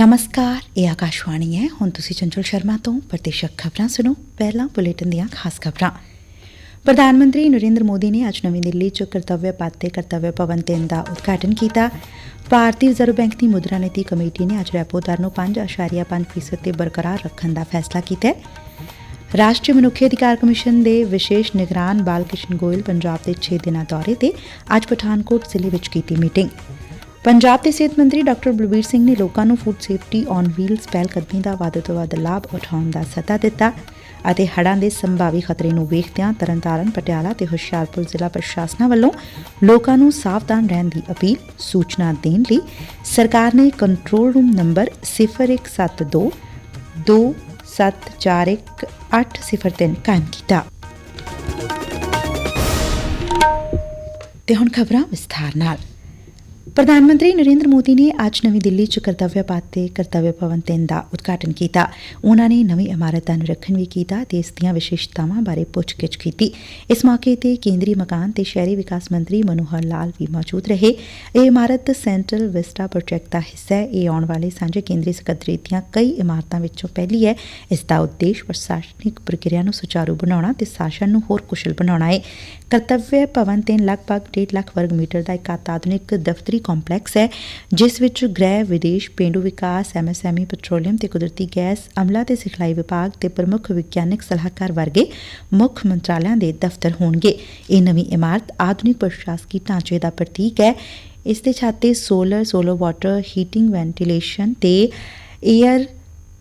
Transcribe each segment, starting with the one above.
ਨਮਸਕਾਰ, ਇਹ ਆਕਾਸ਼ਵਾਣੀ ਹੈ। ਹੁਣ ਤੁਸੀਂ ਚੰਚਲ ਸ਼ਰਮਾ ਤੋਂ ਪ੍ਰਤੀਸ਼ਕ ਖਬਰਾਂ ਸੁਣੋ। ਪਹਿਲਾਂ ਬੁਲੇਟਿਨ ਦੀਆਂ ਖਾਸ ਖਬਰਾਂ। ਪ੍ਰਧਾਨ ਮੰਤਰੀ ਨਰਿੰਦਰ ਮੋਦੀ ਨੇ ਅੱਜ ਨਵੀਂ ਦਿੱਲੀ 'ਚ ਕਰਤੱਵਯ ਪਥ ਤੇ ਕਰਤੱਵਯ ਭਵਨ 3 ਦਾ ਉਦਘਾਟਨ ਕੀਤਾ। ਭਾਰਤੀ ਰਿਜ਼ਰਵ ਬੈਂਕ ਦੀ ਮੁਦਰਾ ਨੀਤੀ ਕਮੇਟੀ ਨੇ ਅੱਜ ਰੈਪੋ ਦਰ ਨੂੰ 5.5% ਤੇ ਬਰਕਰਾਰ ਰੱਖਣ ਦਾ ਫੈਸਲਾ ਕੀਤਾ ਹੈ। ਰਾਸ਼ਟਰੀ ਮਨੁੱਖੀ ਅਧਿਕਾਰ ਕਮਿਸ਼ਨ ਦੇ ਵਿਸ਼ੇਸ਼ ਨਿਗਰਾਨ ਬਾਲ ਕ੍ਰਿਸ਼ਨ ਗੋਇਲ ਪੰਜਾਬ ਦੇ 6 ਦਿਨਾਂ ਦੌਰੇ ਤੇ ਅੱਜ ਪਠਾਨਕੋਟ ਜ਼ਿਲ੍ਹੇ ਵਿੱਚ ਕੀਤੀ ਮੀਟਿੰਗ। ਪੰਜਾਬ ਦੇ ਸਿਹਤ ਮੰਤਰੀ ਡਾਕਟਰ ਬਲਬੀਰ ਸਿੰਘ ਨੇ ਲੋਕਾਂ ਨੂੰ ਫੂਡ ਸੇਫਟੀ ਔਨ ਵੀਲਸ ਪਹਿਲ ਕਦਮੀ ਦਾ ਵੱਧ ਤੋਂ ਵੱਧ ਲਾਭ ਉਠਾਉਣ ਦਾ ਸੱਦਾ ਦਿੱਤਾ ਅਤੇ ਹੜ੍ਹਾਂ ਦੇ ਸੰਭਾਵੀ ਖਤਰੇ ਨੂੰ ਵੇਖਦਿਆਂ ਤਰਨਤਾਰਨ, ਪਟਿਆਲਾ ਤੇ ਹੁਸ਼ਿਆਰਪੁਰ ਜ਼ਿਲ੍ਹਾ ਪ੍ਰਸ਼ਾਸਨਾਂ ਵੱਲੋਂ ਲੋਕਾਂ ਨੂੰ ਸਾਵਧਾਨ ਰਹਿਣ ਦੀ ਅਪੀਲ ਸੂਚਨਾ ਦੇਣ ਲਈ ਸਰਕਾਰ ਨੇ ਕੰਟਰੋਲ ਰੂਮ ਨੰਬਰ 0172 2741803 ਕਾਇਮ ਕੀਤਾ। ਤੇ ਹੁਣ ਖਬਰਾਂ ਵਿਸਥਾਰ ਨਾਲ। ਪ੍ਰਧਾਨ ਮੰਤਰੀ ਨਰਿੰਦਰ ਮੋਦੀ ਨੇ ਅੱਜ ਨਵੀਂ ਦਿੱਲੀ 'ਚ ਕਰਤੱਵਯ ਪਥ ਤੇ ਕਰਤਵਯ ਭਵਨ 3 ਦਾ ਉਦਘਾਟਨ ਕੀਤਾ। ਉਹਨਾਂ ਨੇ ਨਵੀਂ ਇਮਾਰਤ ਦਾ ਨਿਰੀਖਣ ਵੀ ਕੀਤਾ ਤੇ ਇਸ ਦੀਆਂ ਵਿਸ਼ੇਸ਼ਤਾਵਾਂ ਬਾਰੇ ਪੁੱਛਗਿੱਛ ਕੀਤੀ। ਇਸ ਮੌਕੇ ਤੇ ਕੇਂਦਰੀ ਮਕਾਨ ਤੇ ਸ਼ਹਿਰੀ ਵਿਕਾਸ ਮੰਤਰੀ ਮਨੋਹਰ ਲਾਲ ਵੀ ਮੌਜੂਦ ਰਹੇ। ਇਹ ਇਮਾਰਤ ਸੈਂਟਰਲ ਵਿਸਟਾ ਪ੍ਰੋਜੈਕਟ ਦਾ ਹਿੱਸਾ ਹੈ। ਇਹ ਆਉਣ ਵਾਲੇ ਸਾਂਝੇ ਕੇਂਦਰੀ ਸਕੱਤਰੇਤ ਦੀਆਂ ਕਈ ਇਮਾਰਤਾਂ ਵਿੱਚੋਂ ਪਹਿਲੀ ਹੈ। ਇਸ ਦਾ ਉਦੇਸ਼ ਪ੍ਰਸ਼ਾਸਨਿਕ ਪ੍ਰਕਿਰਿਆ ਨੂੰ ਸੁਚਾਰੂ ਬਣਾਉਣਾ ਤੇ ਸ਼ਾਸਨ ਨੂੰ ਹੋਰ ਕੁਸ਼ਲ ਬਣਾਉਣਾ ਹੈ। ਕਰਤੱਵਯ ਭਵਨ 3 ਲਗਭਗ 1.5 ਲੱਖ ਵਰਗ ਮੀਟਰ ਦਾ ਇੱਕ ਆਧੁਨਿਕ ਦਫ਼ਤਰੀ ਕੰਪਲੈਕਸ ਹੈ, ਜਿਸ ਵਿੱਚ ਗ੍ਰਹਿ, ਵਿਦੇਸ਼, ਪੇਂਡੂ ਵਿਕਾਸ, ਐਮਐਸਐਮਈ, ਪੈਟਰੋਲੀਅਮ ਤੇ ਕੁਦਰਤੀ ਗੈਸ, ਅਮਲਾ ਤੇ ਸਿਖਲਾਈ ਵਿਭਾਗ ਤੇ ਪ੍ਰਮੁੱਖ ਵਿਗਿਆਨਕ ਸਲਾਹਕਾਰ ਵਰਗੇ ਮੁੱਖ ਮੰਤਰਾਲਿਆਂ ਦੇ ਦਫ਼ਤਰ ਹੋਣਗੇ। ਇਹ ਨਵੀਂ ਇਮਾਰਤ ਆਧੁਨਿਕ ਪ੍ਰਸ਼ਾਸਕੀ ਢਾਂਚੇ ਦਾ ਪ੍ਰਤੀਕ ਹੈ। ਇਸ ਦੇ ਛਾਤੇ ਤੇ solar solo water heating ventilation ਤੇ ਏਅਰ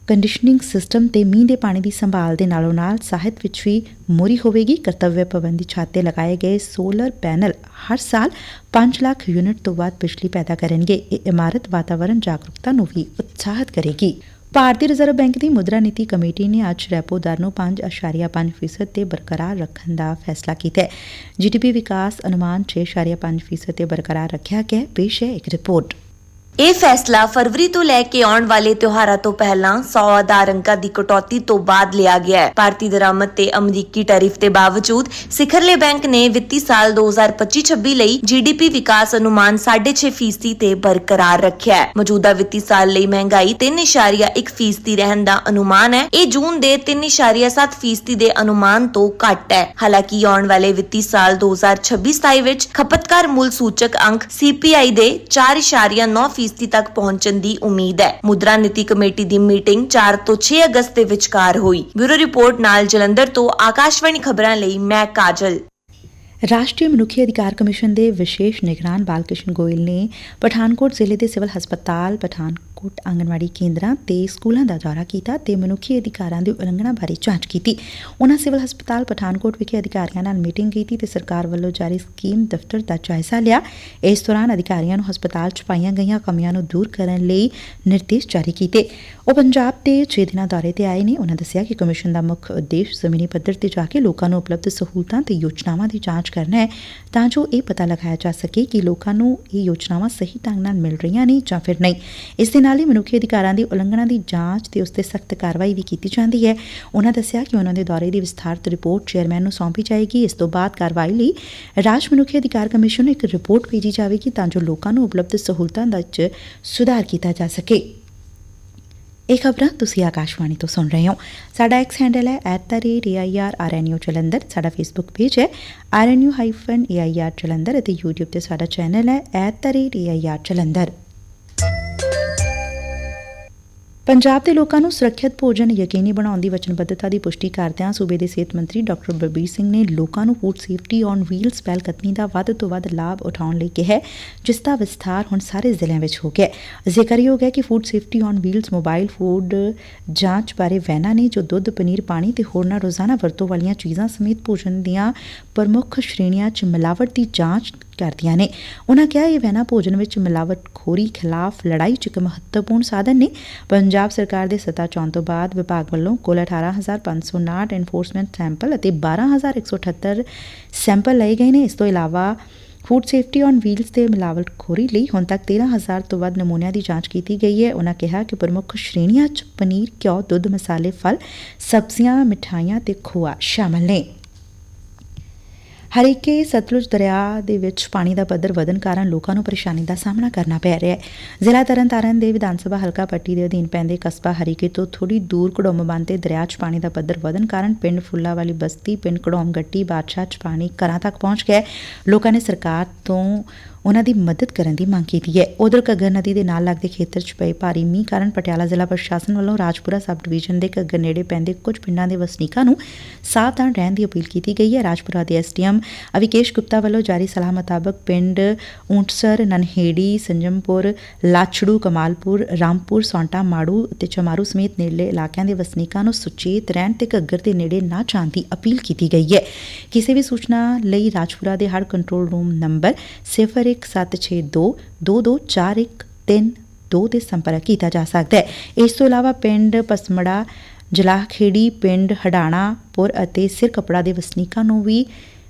ਕੰਡੀਸ਼ਨਿੰਗ ਸਿਸਟਮ ਤੇ ਮੀਂਹ ਦੇ ਪਾਣੀ ਦੀ ਸੰਭਾਲ ਦੇ ਨਾਲੋਂ ਨਾਲ ਸਾਹਿਤ ਵਿੱਚ ਵੀ ਮੋਰੀ ਹੋਵੇਗੀ। ਕਰਤੱਵਯ ਭਵਨ ਦੀ ਛੱਤ ਤੇ ਲਗਾਏ ਗਏ ਸੋਲਰ ਪੈਨਲ ਹਰ ਸਾਲ 5 ਲੱਖ ਯੂਨਿਟ ਤੋਂ ਵੱਧ ਬਿਜਲੀ ਪੈਦਾ ਕਰਨਗੇ। ਇਹ ਇਮਾਰਤ ਵਾਤਾਵਰਣ ਜਾਗਰੂਕਤਾ ਨੂੰ ਵੀ ਉਤਸ਼ਾਹਿਤ ਕਰੇਗੀ। ਭਾਰਤੀ ਰਿਜ਼ਰਵ ਬੈਂਕ ਦੀ ਮੁਦਰਾ ਨੀਤੀ ਕਮੇਟੀ ਨੇ ਅੱਜ ਰੈਪੋ ਦਰ ਨੂੰ 5.5% ਤੇ ਬਰਕਰਾਰ ਰੱਖਣ ਦਾ ਫੈਸਲਾ ਕੀਤਾ ਹੈ। ਜੀਡੀਪੀ ਵਿਕਾਸ ਅਨੁਮਾਨ 6.5% ਤੇ ਬਰਕਰਾਰ ਰੱਖਿਆ ਗਿਆ ਪੇਸ਼ ਹੈ ਇੱਕ ਰਿਪੋਰਟ। ਇਹ ਫੈਸਲਾ ਫਰਵਰੀ ਤੋਂ ਲੈ ਕੇ ਆਉਣ ਵਾਲੇ ਤਿਉਹਾਰਾਂ ਤੋਂ ਪਹਿਲਾਂ 100 ਆਧਾਰ ਅੰਕਾਂ ਦੀ ਕਟੌਤੀ ਤੋਂ ਬਾਅਦ ਲਿਆ ਗਿਆ ਹੈ। ਭਾਰਤੀ ਦਰਾਮਦ ਤੇ ਅਮਰੀਕੀ ਟੈਰਿਫ ਦੇ ਬਾਵਜੂਦ ਸਿਖਰਲੇ ਬੈਂਕ ਨੇ ਵਿੱਤੀ ਸਾਲ 2025-26 ਲਈ ਜੀਡੀਪੀ ਵਿਕਾਸ ਅਨੁਮਾਨ 6.5 ਫੀਸਦੀ ਤੇ ਬਰਕਰਾਰ ਰੱਖਿਆ ਹੈ। ਮੌਜੂਦਾ ਵਿੱਤੀ ਸਾਲ ਲਈ ਮਹਿੰਗਾਈ 3.1 ਫੀਸਦੀ ਰਹਿਣ ਦਾ ਅਨੁਮਾਨ ਹੈ। ਇਹ ਜੂਨ ਦੇ 3.7 ਫੀਸਦੀ ਦੇ ਅਨੁਮਾਨ ਤੋਂ ਘੱਟ ਹੈ। ਹਾਲਾਂਕਿ ਆਉਣ ਵਾਲੇ ਵਿੱਤੀ ਸਾਲ 2026-27 ਵਿੱਚ ਖਪਤਕਾਰ ਮੁੱਲ ਸੂਚਕ ਅੰਕ CPI ਦੇ 4.9 ਫੀਸਦੀ ਤੱਕ ਪਹੁੰਚਣ ਦੀ ਉਮੀਦ ਹੈ। ਮੁਦਰਾ ਨੀਤੀ ਕਮੇਟੀ ਦੀ ਮੀਟਿੰਗ 4 ਤੋਂ 6 ਅਗਸਤ ਦੇ ਵਿਚਕਾਰ ਹੋਈ। ਬਿਊਰੋ ਰਿਪੋਰਟ ਨਾਲ ਜਲੰਧਰ ਤੋਂ ਆਕਾਸ਼ਵਾਣੀ ਖਬਰਾਂ ਲਈ ਮੈਂ ਕਾਜਲ। ਰਾਸ਼ਟਰੀ ਮਨੁੱਖੀ ਅਧਿਕਾਰ ਕਮਿਸ਼ਨ ਦੇ ਵਿਸ਼ੇਸ਼ ਨਿਗਰਾਨ ਬਾਲਕ੍ਰਿਸ਼ਨ ਗੋਇਲ ਨੇ ਪਠਾਨਕੋਟ ਜ਼ਿਲ੍ਹੇ ਦੇ ਸਿਵਲ ਹਸਪਤਾਲ ਪਠਾਨਕੋਟ ਆਂਗਣਵਾੜੀ ਕੇਂਦਰਾਂ ਤੇ ਸਕੂਲਾਂ ਦਾ ਦੌਰਾ ਕੀਤਾ ਤੇ ਮਨੁੱਖੀ ਅਧਿਕਾਰਾਂ ਦੀ ਉਲੰਘਣਾ ਬਾਰੇ ਜਾਂਚ ਕੀਤੀ। ਉਹਨਾਂ ਸਿਵਲ ਹਸਪਤਾਲ ਪਠਾਨਕੋਟ ਵਿਖੇ ਅਧਿਕਾਰੀਆਂ ਨਾਲ ਮੀਟਿੰਗ ਕੀਤੀ ਤੇ ਸਰਕਾਰ ਵੱਲੋਂ ਜਾਰੀ ਸਕੀਮ ਦਫ਼ਤਰ ਦਾ ਜਾਇਜ਼ਾ ਲਿਆ। ਇਸ ਦੌਰਾਨ ਅਧਿਕਾਰੀਆਂ ਨੂੰ ਹਸਪਤਾਲ 'ਚ ਪਾਈਆਂ ਗਈਆਂ ਕਮੀਆਂ ਨੂੰ ਦੂਰ ਕਰਨ ਲਈ ਨਿਰਦੇਸ਼ ਜਾਰੀ ਕੀਤੇ। ਉਹ ਪੰਜਾਬ ਦੇ 6 ਦਿਨਾਂ ਦੌਰੇ ਤੇ ਆਏ ਨੇ। ਉਹਨਾਂ ਦੱਸਿਆ ਕਿ ਕਮਿਸ਼ਨ ਦਾ ਮੁੱਖ ਉਦੇਸ਼ ਜ਼ਮੀਨੀ ਪੱਧਰ ਤੇ ਜਾ ਕੇ ਲੋਕਾਂ ਨੂੰ ਉਪਲਬਧ ਸਹੂਲਤਾਂ ਤੇ ਯੋਜਨਾਵਾਂ ਦੀ ਜਾਂਚ ਕਰਨਾ ਹੈ ਤਾਂ ਜੋ ਇਹ ਪਤਾ ਲਗਾਇਆ ਜਾ ਸਕੇ ਕਿ ਲੋਕਾਂ ਨੂੰ ਇਹ ਯੋਜਨਾਵਾਂ ਸਹੀ ਢੰਗ ਨਾਲ ਮਿਲ ਰਹੀਆਂ ਨੇ ਜਾਂ ਫਿਰ ਨਹੀਂ। ਇਸ ਦੇ ਨਾਲ ਹੀ ਮਨੁੱਖੀ ਅਧਿਕਾਰਾਂ ਦੀ ਉਲੰਘਣਾ ਦੀ ਜਾਂਚ ਤੇ ਉਸ ਤੇ ਸਖਤ ਕਾਰਵਾਈ ਵੀ ਕੀਤੀ ਜਾਂਦੀ ਹੈ। ਉਹਨਾਂ ਦੱਸਿਆ ਕਿ ਉਹਨਾਂ ਦੇ ਦੌਰੇ ਦੀ ਵਿਸਥਾਰਤ ਰਿਪੋਰਟ ਚੇਅਰਮੈਨ ਨੂੰ ਸੌਂਪੀ ਜਾਏਗੀ। ਇਸ ਤੋਂ ਬਾਅਦ ਕਾਰਵਾਈ ਲਈ ਰਾਜ ਮਨੁੱਖੀ ਅਧਿਕਾਰ ਕਮਿਸ਼ਨ ਨੂੰ ਇੱਕ ਰਿਪੋਰਟ ਭੇਜੀ ਜਾਵੇਗੀ ਤਾਂ ਜੋ ਲੋਕਾਂ ਨੂੰ ਉਪਲਬਧ ਸਹੂਲਤਾਂ ਵਿੱਚ ਸੁਧਾਰ ਕੀਤਾ ਜਾ ਸਕੇ। ਇਹ ਖਬਰਾਂ ਤੁਸੀਂ ਆਕਾਸ਼ਵਾਣੀ ਤੋਂ ਸੁਣ ਰਹੇ ਹੋ। ਸਾਡਾ ਐਕਸ ਹੈਂਡਲ ਹੈ @airrnu ਜਲੰਧਰ। ਸਾਡਾ ਫੇਸਬੁੱਕ ਪੇਜ ਹੈ rnu-air ਜਲੰਧਰ ਅਤੇ YouTube ਤੇ ਸਾਡਾ ਚੈਨਲ ਹੈ @air ਜਲੰਧਰ। ਪੰਜਾਬ ਦੇ ਲੋਕਾਂ ਨੂੰ ਸੁਰੱਖਿਅਤ ਭੋਜਨ ਯਕੀਨੀ ਬਣਾਉਣ ਦੀ ਵਚਨਬੱਧਤਾ ਦੀ ਪੁਸ਼ਟੀ ਕਰਦਿਆਂ ਸੂਬੇ ਦੇ ਸਿਹਤ ਮੰਤਰੀ ਡਾਕਟਰ ਬਲਬੀਰ ਸਿੰਘ ਨੇ ਲੋਕਾਂ ਨੂੰ ਫੂਡ ਸੇਫਟੀ ਔਨ ਵੀਲਸ ਪਹਿਲ ਕਦਮੀ ਦਾ ਵੱਧ ਤੋਂ ਵੱਧ ਲਾਭ ਉਠਾਉਣ ਲਈ ਕਿਹਾ ਜਿਸ ਦਾ ਵਿਸਥਾਰ ਹੁਣ ਸਾਰੇ ਜ਼ਿਲ੍ਹਿਆਂ ਵਿੱਚ ਹੋ ਗਿਆ ਜ਼ਿਕਰਯੋਗ ਹੈ ਕਿ food safety on wheels mobile food ਜਾਂਚ ਬਾਰੇ ਵੈਨਾਂ ਨੇ ਜੋ ਦੁੱਧ, ਪਨੀਰ, ਪਾਣੀ ਤੇ ਹੋਰਨਾਂ ਰੋਜ਼ਾਨਾ ਵਰਤੋਂ ਵਾਲੀਆਂ ਚੀਜ਼ਾਂ ਸਮੇਤ ਭੋਜਨ ਦੀਆਂ ਪ੍ਰਮੁੱਖ ਸ਼੍ਰੇਣੀਆਂ 'ਚ ਮਿਲਾਵਟ ਦੀ ਜਾਂਚ ਕਰਦੀਆਂ ਨੇ। ਉਹਨਾਂ ਕਿਹਾ, ਇਹ ਵੈਨਾ ਭੋਜਨ ਵਿੱਚ ਮਿਲਾਵਟਖੋਰੀ ਖਿਲਾਫ ਲੜਾਈ 'ਚ ਇੱਕ ਮਹੱਤਵਪੂਰਨ ਸਾਧਨ ਨੇ। ਪੰਜਾਬ ਪੰਜਾਬ ਸਰਕਾਰ ਦੇ ਸੱਤਾ ਚੌਣ ਤੋਂ ਬਾਅਦ ਵਿਭਾਗ ਵੱਲੋਂ ਕੁੱਲ 18559 ਐਨਫੋਰਸਮੈਂਟ ਸੈਂਪਲ ਅਤੇ 12178 ਸੈਂਪਲ ਲਏ ਗਏ ਨੇ। ਇਸ ਤੋਂ ਇਲਾਵਾ ਫੂਡ ਸੇਫਟੀ ਔਨ ਵੀਲਸ ਤੇ ਮਿਲਾਵਟਖੋਰੀ ਲਈ ਹੁਣ ਤੱਕ 13000 ਤੋਂ ਵੱਧ ਨਮੂਨਿਆਂ ਦੀ ਜਾਂਚ ਕੀਤੀ ਗਈ ਹੈ। ਉਹਨਾਂ ਕਿਹਾ ਕਿ ਪ੍ਰਮੁੱਖ ਸ਼੍ਰੇਣੀਆਂ 'ਚ ਪਨੀਰ, ਘਿਓ, ਦੁੱਧ, ਮਸਾਲੇ, ਫਲ, ਸਬਜ਼ੀਆਂ, ਮਿਠਾਈਆਂ ਤੇ ਖੋਆ ਸ਼ਾਮਲ ਨੇ। ਹਰੀਕੇ ਸਤਲੁਜ ਦਰਿਆ ਦੇ ਵਿੱਚ ਪਾਣੀ ਦਾ ਪੱਧਰ ਵਧਣ ਕਾਰਨ ਲੋਕਾਂ ਨੂੰ ਪਰੇਸ਼ਾਨੀ ਦਾ ਸਾਹਮਣਾ ਕਰਨਾ ਪੈ ਰਿਹਾ ਹੈ। ਜ਼ਿਲ੍ਹਾ ਤਰਨਤਾਰਨ ਦੇ ਵਿਧਾਨ ਸਭਾ ਹਲਕਾ ਪੱਟੀ ਦੇ ਅਧੀਨ ਪੈਂਦੇ ਕਸਬਾ ਹਰੀਕੇ ਤੋਂ ਥੋੜੀ ਦੂਰ ਕੜੋਮ ਬੰਨ ਤੇ ਦਰਿਆ 'ਚ ਪਾਣੀ ਦਾ ਪੱਧਰ ਵਧਣ ਕਾਰਨ ਪਿੰਡ ਫੁੱਲਾ ਵਾਲੀ ਬਸਤੀ, ਪਿੰਡ ਕੜੋਮ ਗੱਟੀ ਬਾਦਸ਼ਾਹ 'ਚ ਪਾਣੀ ਘਰਾਂ ਤੱਕ ਪਹੁੰਚ ਗਿਆ ਲੋਕਾਂ ਨੇ ਸਰਕਾਰ ਤੋਂ ਉਨ੍ਹਾਂ ਦੀ ਮਦਦ ਕਰਨ ਦੀ ਮੰਗ ਕੀਤੀ ਹੈ। ਉਧਰ ਘੱਗਰ ਨਦੀ ਦੇ ਨਾਲ ਲੱਗਦੇ ਖੇਤਰ 'ਚ ਪਏ ਭਾਰੀ ਮੀਂਹ ਕਾਰਨ ਪਟਿਆਲਾ ਜ਼ਿਲ੍ਹਾ ਪ੍ਰਸ਼ਾਸਨ ਵੱਲੋਂ ਰਾਜਪੁਰਾ ਸਬ ਡਿਵੀਜ਼ਨ ਦੇ ਘੱਗਰ ਨੇੜੇ ਪੈਂਦੇ ਕੁਝ ਪਿੰਡਾਂ ਦੇ ਵਸਨੀਕਾਂ ਨੂੰ ਸਾਵਧਾਨ ਰਹਿਣ ਦੀ ਅਪੀਲ ਕੀਤੀ ਗਈ ਹੈ। ਰਾਜਪੁਰਾ ਦੇ ਐਸਡੀਐਮ ਅਵਿਕੇਸ਼ ਗੁਪਤਾ ਵੱਲੋਂ ਜਾਰੀ ਸਲਾਹ ਮੁਤਾਬਕ ਪਿੰਡ ਊਂਟਸਰ, ਨਨਹੇੜੀ, ਸੰਜਮਪੁਰ, ਲਾਛੜੂ, ਕਮਾਲਪੁਰ, ਰਾਮਪੁਰ, ਸੌਂਟਾ, ਮਾੜੂ ਅਤੇ ਚਮਾਰੂ ਸਮੇਤ ਨੇੜਲੇ ਇਲਾਕਿਆਂ ਦੇ ਵਸਨੀਕਾਂ ਨੂੰ ਸੁਚੇਤ ਰਹਿਣ ਤੇ ਘੱਗਰ ਦੇ ਨੇੜੇ ਨਾ ਜਾਣ ਦੀ ਅਪੀਲ ਕੀਤੀ ਗਈ ਹੈ। ਕਿਸੇ ਵੀ ਸੂਚਨਾ ਲਈ ਰਾਜਪੁਰਾ ਦੇ ਹੜ ਕੰਟਰੋਲ ਰੂਮ ਨੰਬਰ 0162 22413 ਦੋ ਤੇ ਸੰਪਰਕ ਕੀਤਾ ਜਾ ਸਕਦਾ ਹੈ। ਇਸ ਤੋਂ ਇਲਾਵਾ ਪਿੰਡ ਪਸਮੜਾ, ਜਲਾਖੇੜੀ, ਪਿੰਡ ਹਡਾਣਾ, ਪੁਰ ਅਤੇ ਸਿਰ ਕਪੜਾ ਦੇ ਵਸਨੀਕਾਂ ਨੂੰ ਵੀ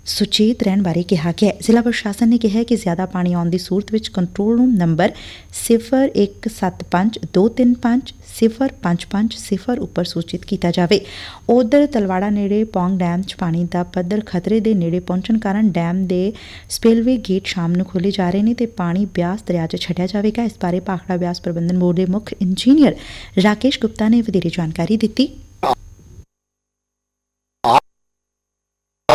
ਸੁਚੇਤ ਰਹਿਣ ਬਾਰੇ ਕਿਹਾ ਗਿਆ ਹੈ। ਜ਼ਿਲ੍ਹਾ ਪ੍ਰਸ਼ਾਸਨ ਨੇ ਕਿਹਾ ਕਿ ਜ਼ਿਆਦਾ ਪਾਣੀ ਆਉਣ ਦੀ ਸੂਰਤ ਵਿੱਚ ਕੰਟਰੋਲ ਰੂਮ ਨੰਬਰ 0175235055 ਉੱਪਰ ਸੂਚਿਤ ਕੀਤਾ ਜਾਵੇ। ਉਧਰ ਤਲਵਾੜਾ ਨੇੜੇ ਪੌਂਗ ਡੈਮ 'ਚ ਪਾਣੀ ਦਾ ਪੱਧਰ ਖਤਰੇ ਦੇ ਨੇੜੇ ਪਹੁੰਚਣ ਕਾਰਨ ਡੈਮ ਦੇ ਸਪਿਲਵੇ ਗੇਟ ਸ਼ਾਮ ਨੂੰ ਖੋਲੇ ਜਾ ਰਹੇ ਨੇ ਤੇ ਪਾਣੀ ਬਿਆਸ ਦਰਿਆ 'ਚ ਛੱਡਿਆ ਜਾਵੇਗਾ। ਇਸ ਬਾਰੇ ਭਾਖੜਾ ਬਿਆਸ ਪ੍ਰਬੰਧਨ ਬੋਰਡ ਦੇ ਮੁੱਖ ਇੰਜੀਨੀਅਰ ਰਾਕੇਸ਼ ਗੁਪਤਾ ਨੇ ਵਧੇਰੇ ਜਾਣਕਾਰੀ ਦਿੱਤੀ।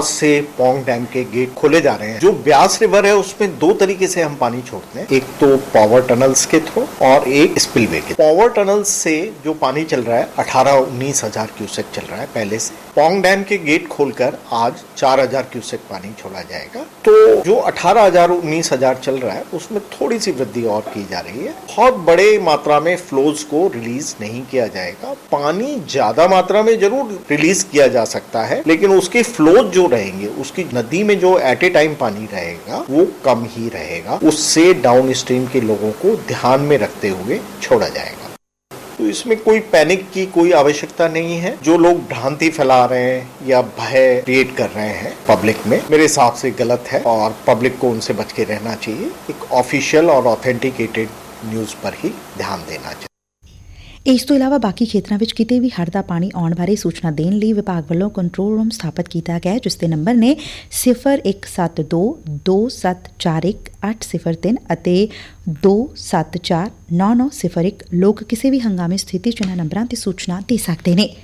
आज से पोंग डैम के गेट खोले जा रहे हैं। जो ब्यास रिवर है, उसमें दो तरीके से हम पानी छोड़ते हैं। एक तो पावर टनल्स के थ्रू और एक स्पिलवे के। पावर टनल्स से जो पानी चल रहा है, अठारह उन्नीस हज़ार क्यूसेक चल रहा है पहले से। पोंग डैम के गेट खोलकर आज चार हज़ार क्यूसेक पानी छोड़ा जाएगा। तो जो अठारह हज़ार उन्नीस हज़ार चल रहा है, उसमें थोड़ी सी वृद्धि और की जा रही है। बहुत बड़े मात्रा में फ्लोज को रिलीज़ नहीं किया जाएगा। पानी ज़्यादा मात्रा में ज़रूर रिलीज़ किया जा सकता है, लेकिन उसके फ्लोज जो रहेंगे। उसकी नदी में जो एट ए टाइम पानी रहेगा, वो कम ही रहेगा। उससे डाउन स्ट्रीम के लोगों को ध्यान में रखते हुए छोड़ा जाएगा। तो इसमें कोई पैनिक की कोई आवश्यकता नहीं है। जो लोग भ्रांति फैला रहे हैं या भय क्रिएट कर रहे हैं पब्लिक में, मेरे हिसाब से गलत है और पब्लिक को उनसे बच के रहना चाहिए। एक ऑफिशियल और ऑथेंटिकेटेड न्यूज़ पर ही ध्यान देना चाहिए। ਇਸ ਤੋਂ ਇਲਾਵਾ ਬਾਕੀ ਖੇਤਰਾਂ ਵਿੱਚ ਕਿਤੇ ਵੀ ਹੜ੍ਹ ਦਾ ਪਾਣੀ ਆਉਣ ਬਾਰੇ ਸੂਚਨਾ ਦੇਣ ਲਈ ਵਿਭਾਗ ਵੱਲੋਂ ਕੰਟਰੋਲ ਰੂਮ ਸਥਾਪਿਤ ਕੀਤਾ ਗਿਆ ਜਿਸ ਦੇ ਨੰਬਰ ਨੇ 0172 2741 803 ਅਤੇ 2749901 ਲੋਕ ਕਿਸੇ ਵੀ ਹੰਗਾਮੀ ਸਥਿਤੀ 'ਚ ਇਹਨਾਂ ਨੰਬਰਾਂ ਤੇ ਸੂਚਨਾ ਦੇ ਸਕਦੇ ਨੇ।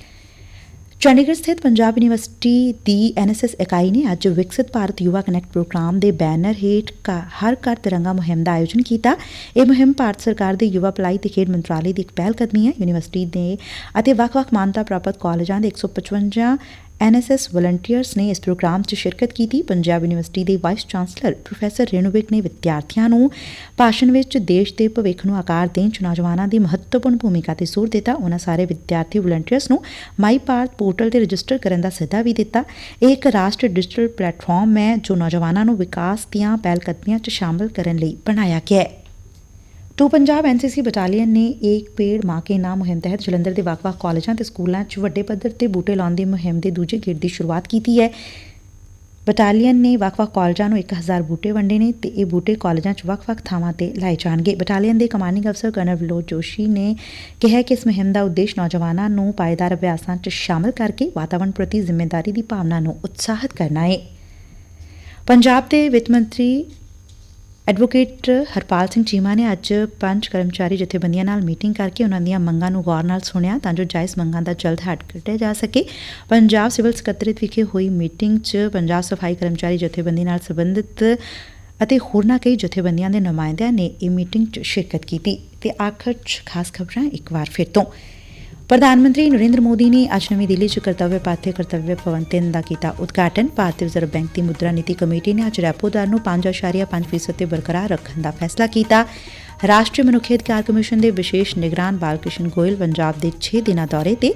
ਚੰਡੀਗੜ੍ਹ ਸਥਿਤ ਪੰਜਾਬ ਯੂਨੀਵਰਸਿਟੀ ਦੀ ਐਨਐਸਐਸ ਇਕਾਈ ਨੇ ਅੱਜ ਵਿਕਸਿਤ ਭਾਰਤ ਯੁਵਾ ਕਨੈਕਟ ਪ੍ਰੋਗਰਾਮ ਦੇ ਬੈਨਰ ਹੇਠ ਘ- ਹਰ ਘਰ ਤਿਰੰਗਾ ਮੁਹਿੰਮ ਦਾ ਆਯੋਜਨ ਕੀਤਾ। ਇਹ ਮੁਹਿੰਮ ਭਾਰਤ ਸਰਕਾਰ ਦੇ ਯੁਵਾ ਭਲਾਈ ਤੇ ਖੇਡ ਮੰਤਰਾਲੇ ਦੀ ਇੱਕ ਪਹਿਲ ਕਦਮੀ ਹੈ। ਯੂਨੀਵਰਸਿਟੀ ਦੇ ਅਤੇ ਵੱਖ-ਵੱਖ ਮਾਨਤਾ ਪ੍ਰਾਪਤ ਕਾਲਜਾਂ ਦੇ 155 ਐਨਐਸਐਸ ਵਲੰਟੀਅਰਸ ਨੇ ਇਸ ਪ੍ਰੋਗਰਾਮ 'ਚ ਸ਼ਿਰਕਤ ਕੀਤੀ। ਪੰਜਾਬ ਯੂਨੀਵਰਸਿਟੀ ਦੇ ਵਾਈਸ ਚਾਂਸਲਰ ਪ੍ਰੋਫੈਸਰ ਰੇਣੂਵਿਕ ਨੇ ਵਿਦਿਆਰਥੀਆਂ ਨੂੰ ਭਾਸ਼ਣ ਵਿੱਚ ਦੇਸ਼ ਦੇ ਭਵਿੱਖ ਨੂੰ ਆਕਾਰ ਦੇਣ 'ਚ ਨੌਜਵਾਨਾਂ ਦੀ ਮਹੱਤਵਪੂਰਨ ਭੂਮਿਕਾ ਤੇ ਜ਼ੋਰ ਦਿੱਤਾ। ਉਹਨਾਂ ਸਾਰੇ ਵਿਦਿਆਰਥੀ ਵਲੰਟੀਅਰਸ ਨੂੰ ਮਾਈ ਭਾਰਤ ਪੋਰਟਲ ਤੇ ਰਜਿਸਟਰ ਕਰਨ ਦਾ ਸੱਦਾ ਵੀ ਦਿੱਤਾ। ਇਹ ਇੱਕ ਰਾਸ਼ਟਰੀ ਡਿਜੀਟਲ ਪਲੇਟਫਾਰਮ ਹੈ, ਜੋ ਨੌਜਵਾਨਾਂ ਨੂੰ ਵਿਕਾਸ ਦੀਆਂ ਪਹਿਲਕਦਮੀਆਂ 'ਚ ਸ਼ਾਮਲ ਕਰਨ ਲਈ ਬਣਾਇਆ ਗਿਆ ਹੈ। ਟੂ ਪੰਜਾਬ ਐਨਸੀਸੀ ਬਟਾਲੀਅਨ ਨੇ ਏਕ ਪੇੜ ਮਾਂ ਕੇ ਨਾਮ ਮੁਹਿੰਮ ਤਹਿਤ ਜਲੰਧਰ ਦੇ ਵੱਖ-ਵੱਖ ਕਾਲਜਾਂ ਤੇ ਸਕੂਲਾਂ 'ਚ ਵੱਡੇ ਪੱਧਰ ਤੇ ਬੂਟੇ ਲਾਉਣ ਦੀ ਮੁਹਿੰਮ ਦੇ ਦੂਜੇ ਗੇੜ ਦੀ ਸ਼ੁਰੂਆਤ ਕੀਤੀ ਹੈ। ਬਟਾਲੀਅਨ ਨੇ ਵੱਖ-ਵੱਖ ਕਾਲਜਾਂ ਨੂੰ 1000 ਬੂਟੇ ਵੰਡੇ ਨੇ ਤੇ ਇਹ ਬੂਟੇ ਕਾਲਜਾਂ 'ਚ ਵੱਖ-ਵੱਖ ਥਾਵਾਂ ਤੇ ਲਾਏ ਜਾਣਗੇ। ਬਟਾਲੀਅਨ ਦੇ ਕਮਾਂਡਿੰਗ ਅਫਸਰ ਕਰਨਲ ਵਿਲੋਦ ਜੋਸ਼ੀ ਨੇ ਕਿਹਾ ਕਿ ਇਸ ਮੁਹਿੰਮ ਦਾ ਉਦੇਸ਼ ਨੌਜਵਾਨਾਂ ਨੂੰ ਪਾਏਦਾਰ ਅਭਿਆਸਾਂ 'ਚ ਸ਼ਾਮਲ ਕਰਕੇ ਵਾਤਾਵਰਣ ਪ੍ਰਤੀ ਜ਼ਿੰਮੇਵਾਰੀ ਦੀ ਭਾਵਨਾ ਨੂੰ ਉਤਸ਼ਾਹਿਤ ਕਰਨਾ ਹੈ। ਪੰਜਾਬ ਦੇ ਵਿੱਤ ਮੰਤਰੀ ਐਡਵੋਕੇਟ ਹਰਪਾਲ ਸਿੰਘ ਚੀਮਾ ਨੇ ਅੱਜ ਪੰਜ ਕਰਮਚਾਰੀ ਜਥੇਬੰਦੀਆਂ ਨਾਲ ਮੀਟਿੰਗ ਕਰਕੇ ਉਹਨਾਂ ਦੀਆਂ ਮੰਗਾਂ ਨੂੰ ਗੌਰ ਨਾਲ ਸੁਣਿਆ ਤਾਂ ਜੋ ਜਾਇਜ਼ ਮੰਗਾਂ ਦਾ ਜਲਦ ਹੱਲ ਕੱਢਿਆ ਜਾ ਸਕੇ। ਪੰਜਾਬ ਸਿਵਲ ਸਕੱਤਰੇਤ ਵਿਖੇ ਹੋਈ ਮੀਟਿੰਗ 'ਚ ਪੰਜਾਬ ਸਫ਼ਾਈ ਕਰਮਚਾਰੀ ਜਥੇਬੰਦੀ ਨਾਲ ਸੰਬੰਧਿਤ ਅਤੇ ਹੋਰਨਾਂ ਕਈ ਜਥੇਬੰਦੀਆਂ ਦੇ ਨੁਮਾਇੰਦਿਆਂ ਨੇ ਇਹ ਮੀਟਿੰਗ 'ਚ ਸ਼ਿਰਕਤ ਕੀਤੀ। ਤੇ ਆਖਰ 'ਚ ਖਾਸ ਖਬਰਾਂ ਇੱਕ ਵਾਰ ਫਿਰ ਤੋਂ। ਪ੍ਰਧਾਨ ਮੰਤਰੀ ਨਰਿੰਦਰ ਮੋਦੀ ਨੇ ਅੱਜ ਨਵੀਂ ਦਿੱਲੀ 'ਚ ਕਰਤੱਵਯ ਪਾਥੇ ਕਰਤੱਵਯ ਭਵਨ 3 ਦਾ ਕੀਤਾ ਉਦਘਾਟਨ। ਭਾਰਤੀ ਰਿਜ਼ਰਵ ਬੈਂਕ ਦੀ ਮੁਦਰਾ ਨੀਤੀ ਕਮੇਟੀ ਨੇ ਅੱਜ ਰੈਪੋ ਦਰ ਨੂੰ 5.5% ਤੇ ਬਰਕਰਾਰ ਰੱਖਣ ਦਾ ਫੈਸਲਾ ਕੀਤਾ। ਰਾਸ਼ਟਰੀ ਮਨੁੱਖੀ ਅਧਿਕਾਰ ਕਮਿਸ਼ਨ ਦੇ ਵਿਸ਼ੇਸ਼ ਨਿਗਰਾਨ ਬਾਲਕ੍ਰਿਸ਼ਨ ਗੋਇਲ ਪੰਜਾਬ ਦੇ 6 ਦਿਨਾਂ ਦੌਰੇ ਤੇ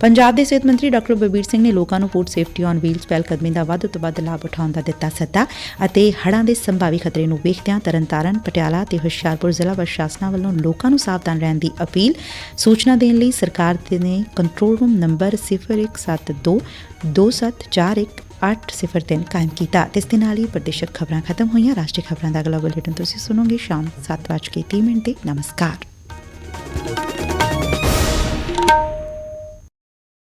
ਪੰਜਾਬ ਦੇ ਸਿਹਤ ਮੰਤਰੀ ਡਾਕਟਰ ਬਲਬੀਰ ਸਿੰਘ ਨੇ ਲੋਕਾਂ ਨੂੰ ਫੂਡ ਸੇਫਟੀ ਔਨ ਵੀਲਸ ਪਹਿਲ ਕਦਮੀ ਦਾ ਵੱਧ ਤੋਂ ਵੱਧ ਲਾਭ ਉਠਾਉਣ ਦਾ ਦਿੱਤਾ ਸੱਦਾ ਅਤੇ ਹੜ੍ਹਾਂ ਦੇ ਸੰਭਾਵੀ ਖਤਰੇ ਨੂੰ ਵੇਖਦਿਆਂ ਤਰਨਤਾਰਨ, ਪਟਿਆਲਾ ਤੇ ਹੁਸ਼ਿਆਰਪੁਰ ਜ਼ਿਲ੍ਹਾ ਪ੍ਰਸ਼ਾਸਨਾਂ ਵੱਲੋਂ ਲੋਕਾਂ ਨੂੰ ਸਾਵਧਾਨ ਰਹਿਣ ਦੀ ਅਪੀਲ ਸੂਚਨਾ ਦੇਣ ਲਈ ਸਰਕਾਰ ਦੇ ਨੇ ਕੰਟਰੋਲ ਰੂਮ ਨੰਬਰ 0172 2741 803 ਕਾਇਮ ਕੀਤਾ ਤੇ ਇਸ ਦੇ ਨਾਲ ਹੀ ਪ੍ਰਦੇਸ਼ਕ ਖਬਰਾਂ ਖਤਮ ਹੋਈਆਂ। ਰਾਸ਼ਟਰੀ ਖਬਰਾਂ ਦਾ ਅਗਲਾ ਬੁਲੇਟਿਨ ਤੁਸੀਂ ਸੁਣੋਗੇ ਸ਼ਾਮ 7:30 ਮਿੰਟ ਤੇ। ਨਮਸਕਾਰ।